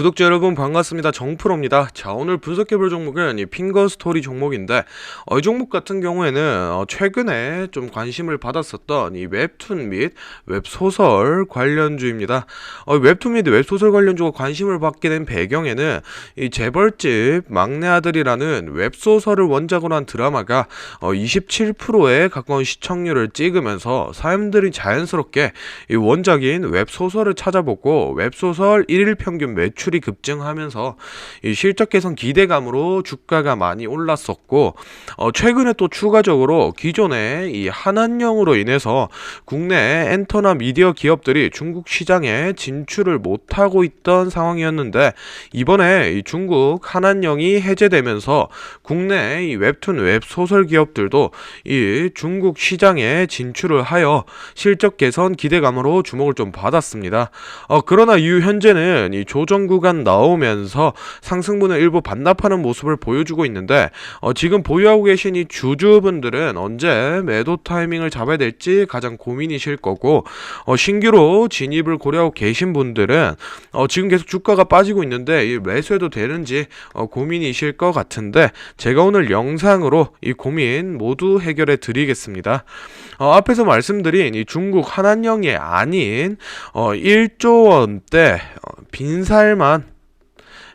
구독자 여러분 반갑습니다. 정프로입니다. 자 오늘 분석해볼 종목은 이 핑거 스토리 종목인데 어, 이 종목 같은 경우에는 어, 최근에 좀 관심을 받았었던 이 웹툰 및 웹소설 관련주입니다. 어, 웹툰 및 웹소설 관련주가 관심을 받게 된 배경에는 이 재벌집 막내 아들이라는 웹소설을 원작으로 한 드라마가 어, 27%에 가까운 시청률을 찍으면서 사람들이 자연스럽게 이 원작인 웹소설을 찾아보고 웹소설 1일 평균 매출 이 급증하면서 이 실적 개선 기대감으로 주가가 많이 올랐었고 어, 최근에 또 추가적으로 기존의 이 한한령으로 인해서 국내 엔터나 미디어 기업들이 중국 시장에 진출을 못하고 있던 상황이었는데 이번에 이 중국 한한령이 해제되면서 국내 이 웹툰 웹소설 기업들도 이 중국 시장에 진출을 하여 실적 개선 기대감으로 주목을 좀 받았습니다. 어, 그러나 이후 현재는 이 조정 구간 나오면서 상승분을 일부 반납하는 모습을 보여주고 있는데 어, 지금 보유하고 계신 이 주주분들은 언제 매도 타이밍을 잡아야 될지 가장 고민이실 거고 어, 신규로 진입을 고려하고 계신 분들은 어, 지금 계속 주가가 빠지고 있는데 이 매수해도 되는지 어, 고민이실 것 같은데 제가 오늘 영상으로 이 고민 모두 해결해 드리겠습니다. 어, 앞에서 말씀드린 이 중국 한한령이 아닌 어, 1조 원대 어, 빈살만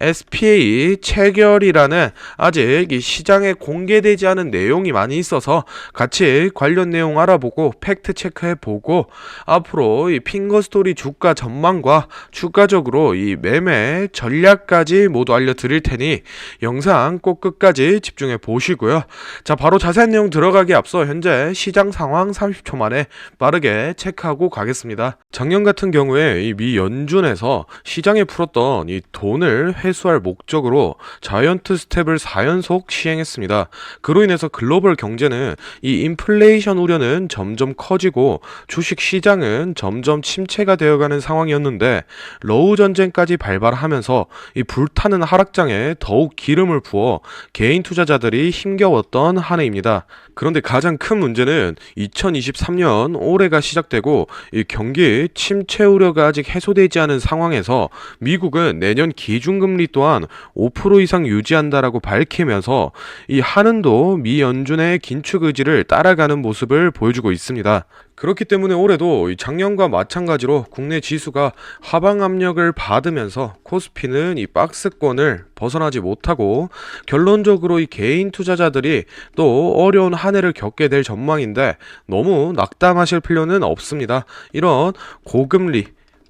SPA 체결이라는 아직 이 시장에 공개되지 않은 내용이 많이 있어서 같이 관련 내용 알아보고 팩트 체크해 보고 앞으로 이 핑거 스토리 주가 전망과 추가적으로 이 매매 전략까지 모두 알려드릴 테니 영상 꼭 끝까지 집중해 보시고요. 자 바로 자세한 내용 들어가기 앞서 현재 시장 상황 30초 만에 빠르게 체크하고 가겠습니다. 작년 같은 경우에 이미 연준에서 시장에 풀었던 이 돈을 회 수할 목적으로 자이언트 스텝을 4연속 시행했습니다. 그로 인해서 글로벌 경제는 이 인플레이션 우려는 점점 커지고 주식 시장은 점점 침체가 되어가는 상황이었는데 러우 전쟁까지 발발하면서 이 불타는 하락장에 더욱 기름을 부어 개인 투자자들이 힘겨웠던 한 해입니다. 그런데 가장 큰 문제는 2023년 올해가 시작되고 이 경기 침체 우려가 아직 해소되지 않은 상황에서 미국은 내년 기준금리 또한 5% 이상 유지한다라고 밝히면서 이 한은도 미 연준의 긴축 의지를 따라가는 모습을 보여주고 있습니다. 그렇기 때문에 올해도 이 작년과 마찬가지로 국내 지수가 하방 압력을 받으면서 코스피는 이 박스권을 벗어나지 못하고 결론적으로 이 개인 투자자들이 또 어려운 한 해를 겪게 될 전망인데 너무 낙담하실 필요는 없습니다. 이런 고금리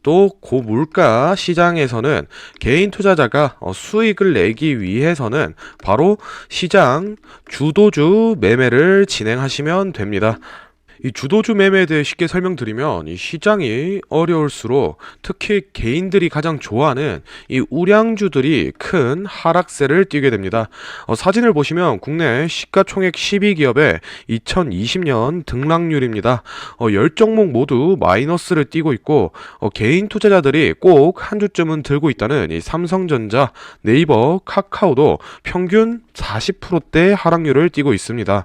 또 고물가 시장에서는 개인 투자자가 어, 수익을 내기 위해서는 바로 시장 주도주 매매를 진행하시면 됩니다. 이 주도주 매매에 대해 쉽게 설명드리면 이 시장이 어려울수록 특히 개인들이 가장 좋아하는 이 우량주들이 큰 하락세를 띠게 됩니다. 어, 사진을 보시면 국내 시가총액 12기업의 2020년 등락률입니다. 어, 10종목 모두 마이너스를 띠고 있고 어, 개인 투자자들이 꼭 한 주쯤은 들고 있다는 이 삼성전자, 네이버, 카카오도 평균 40%대 하락률을 띠고 있습니다.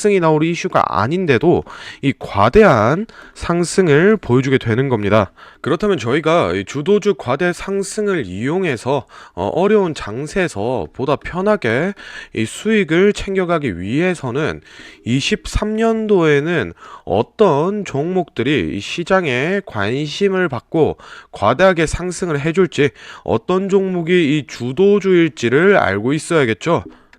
이 나올 이슈가 아닌데도 이 과대한 상승을 보여주게 되는 겁니다. 그렇다면 저희가 이 주도주 과대 상승을 이용해서 어, 어려운 장세에서 보다 편하게 이 수익을 챙겨가기 위해서는 23년도에는 어떤 종목들이 이 시장에 관심을 받고 과다하게 상승을 해줄지 어떤 종목이 이 주도주일지를 알고 있어야겠죠.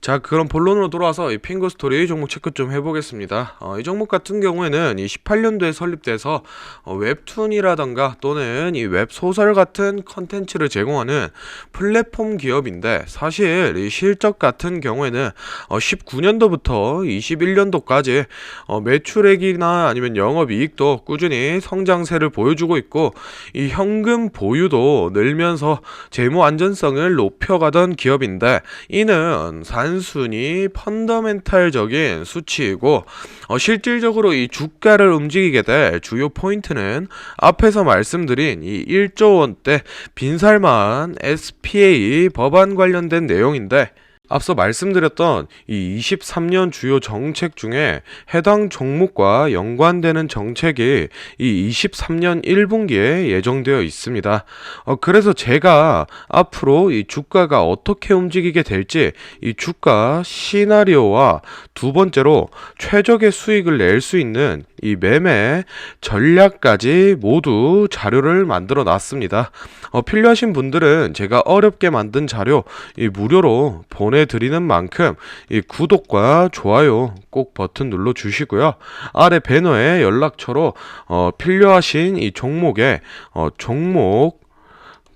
자, 그럼 본론으로 돌아와서 이 핑거 스토리 종목 체크 좀 해보겠습니다. 어, 이 종목 같은 경우에는 이 18년도에 설립돼서 어, 웹툰이라던가 또는 이 웹소설 같은 컨텐츠를 제공하는 플랫폼 기업인데 사실 이 실적 같은 경우에는 어, 19년도부터 21년도까지 어, 매출액이나 아니면 영업이익도 꾸준히 성장세를 보여주고 있고 이 현금 보유도 늘면서 재무 안전성을 높여가던 기업인데 이는 단순히 펀더멘탈적인 수치이고 어, 실질적으로 이 주가를 움직이게 될 주요 포인트는 앞에서 말씀드린 이 1조 원대 빈살만 SPA 법안 관련된 내용인데 앞서 말씀드렸던 이 23년 주요 정책 중에 해당 종목과 연관되는 정책이 이 23년 1분기에 예정되어 있습니다. 어, 그래서 제가 앞으로 이 주가가 어떻게 움직이게 될지 이 주가 시나리오와 두 번째로 최적의 수익을 낼 수 있는 이 매매 전략까지 모두 자료를 만들어 놨습니다. 어, 필요하신 분들은 제가 어렵게 만든 자료 이 무료로 보내 드리는 만큼 이 구독과 좋아요 꼭 버튼 눌러 주시고요. 아래 배너에 연락처로 어, 필요하신 이 종목의 어, 종목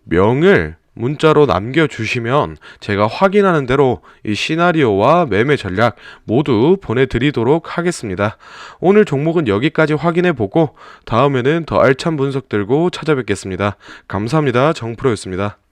명을 문자로 남겨주시면 제가 확인하는 대로 이 시나리오와 매매 전략 모두 보내드리도록 하겠습니다. 오늘 종목은 여기까지 확인해 보고 다음에는 더 알찬 분석 들고 찾아뵙겠습니다. 감사합니다. 정프로였습니다.